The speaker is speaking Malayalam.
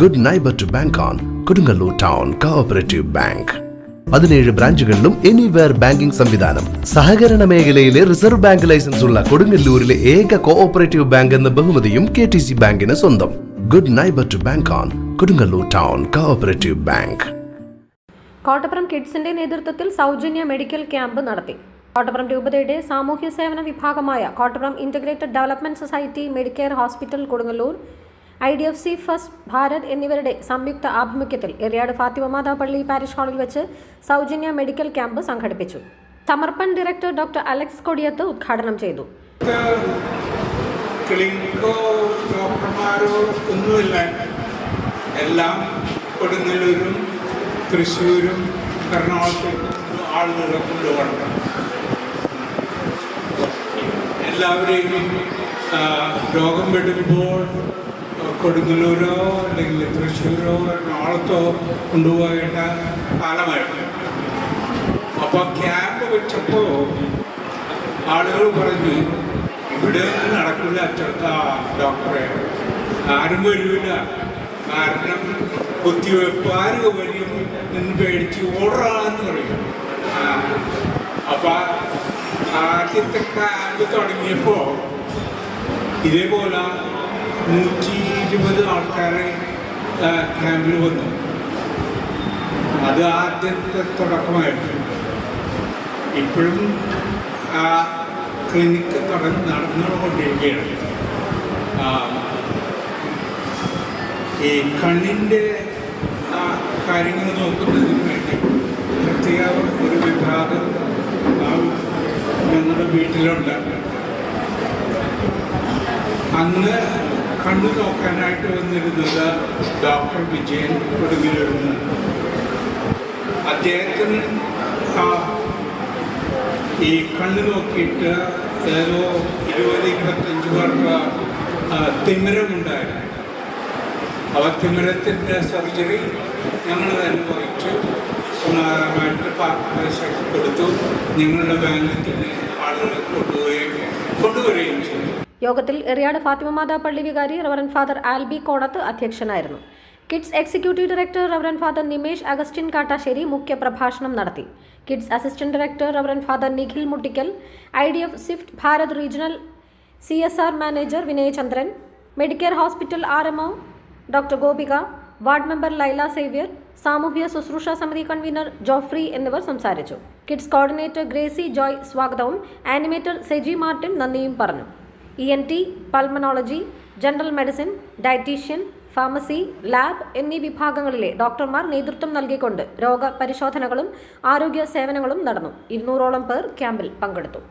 Good neighbour to bank on Kodungallur town cooperative bank പതിനേഴ് ബ്രാഞ്ചുകളിലും എനിവെയർ ബാങ്കിംഗ് സംവിധാനം. സഹകരണ മേഖലയിലെ റിസർവ് ബാങ്ക് ലൈസൻസ് ഉള്ള കൊടുങ്ങല്ലൂരിലെ ഏക കോഓപ്പറേറ്റീവ് ബാങ്ക് എന്ന ബഹുമതിയും കെ ടി സി ബാങ്കിന് സ്വന്തം. Good neighbour to bank on Kodungallur town cooperative bank Kottappuram കിഡ്സിന്റെ നേതൃത്വത്തിൽ സൗജന്യ മെഡിക്കൽ ക്യാമ്പ് നടത്തി. കോട്ടപ്പുറം രൂപതയുടെ സാമൂഹ്യ സേവന വിഭാഗമായ Kottappuram integrated development society Medicare hospital Kodungallur I D F C first Bharat എന്നിവരുടെ സംയുക്ത ആഭിമുഖ്യത്തിൽ എറിയാട് ഫാത്തിമ മാതാ പള്ളി പാരിഷ് ഹാളിൽ വെച്ച് സൗജന്യ മെഡിക്കൽ ക്യാമ്പ് സംഘടിപ്പിച്ചു. Samarpan director doctor Alex Kodiyath ഉദ്ഘാടനം ചെയ്തു. എല്ലാം തൃശ്ശൂരും ആളുകളെ കൊണ്ടുപോകണം. എല്ലാവരെയും രോഗം വരുമ്പോൾ കൊടുങ്ങല്ലൂരോ അല്ലെങ്കിൽ തൃശ്ശൂരോ എറണാകുളത്തോ കൊണ്ടുപോകേണ്ട കാലമായിരുന്നു. അപ്പോൾ ക്യാമ്പ് വെച്ചപ്പോൾ ആളുകൾ പറഞ്ഞു ഇവിടെ നടക്കില്ല അച്ചടക്ക ഡോക്ടറെ ആരും വരില്ല കാരണം കുത്തിവെപ്പാരും വരും എന്ന് പേടിച്ച് ഓർഡറാണെന്ന് പറയും. അപ്പൊ ആദ്യത്തെ ക്യാമ്പ് തുടങ്ങിയപ്പോൾ ഇതേപോലെ നൂറ്റി ഇരുപത് ആൾക്കാരെ ക്യാമ്പിൽ വന്നു. അത് ആദ്യത്തെ തുടക്കമായിരുന്നു. ഇപ്പോഴും ആ ക്ലിനിക്ക് തുടങ്ങി നടന്നുകൊണ്ടിരിക്കുകയാണ്. ഈ കണ്ണിന്റെ കാര്യങ്ങൾ നോക്കുന്നതിന് വേണ്ടി പ്രത്യേക ഒരു വിഭാഗം ഞങ്ങളുടെ വീട്ടിലുണ്ട്. അന്ന് കണ്ണു നോക്കാനായിട്ട് വന്നിരുന്നത് ഡോക്ടർ വിജയൻ കൊടുങ്ങിലിരുന്ന് അദ്ദേഹത്തിന് ഈ കണ്ണു നോക്കിയിട്ട് ഏതോ ഇരുപത് ഇരുപത്തഞ്ച് പേർക്ക് തിമിരമുണ്ടായിരുന്നു. അവ തിമിരത്തിന്റെ സർജറി ഞങ്ങൾ തന്നെ വഹിച്ചു സുമാരമായിട്ട് പാർട്ടി കൊടുത്തു. ഞങ്ങളുടെ ബാങ്കിൽ തന്നെ ആളുകളെ ചെയ്തു യോഗത്തിൽ എറിയാട് ഫാത്തിമ മാതാ പള്ളി വികാരി റവറൻ ഫാദർ ആൽബി കോണത്ത് അധ്യക്ഷനായിരുന്നു. KIDS executive director reverend father Nimesh Augustine Kattassery മുഖ്യ പ്രഭാഷണം നടത്തി. KIDS assistant director reverend father Nikhil Muttikkal I D F swift Bharat regional C S R manager Vinayachandran Medicare hospital R M O doctor Gopika ward member Laila Xavier സാമൂഹ്യ ശുശ്രൂഷ സമിതി കൺവീനർ ജോഫ്രി എന്നിവർ സംസാരിച്ചു. കിഡ്സ് കോർഡിനേറ്റർ ഗ്രേസി ജോയ് സ്വാഗതവും ആനിമേറ്റർ സെജി മാർട്ടിൻ നന്ദിയും പറഞ്ഞു. E N T pulmonology general medicine dietician pharmacy lab എന്നീ വിഭാഗങ്ങളിലെ ഡോക്ടർമാർ നേതൃത്വം നൽകിക്കൊണ്ട് രോഗ പരിശോധനകളും ആരോഗ്യ സേവനങ്ങളും നടന്നു. ഇരുന്നൂറോളം പേർ ക്യാമ്പിൽ പങ്കെടുത്തു.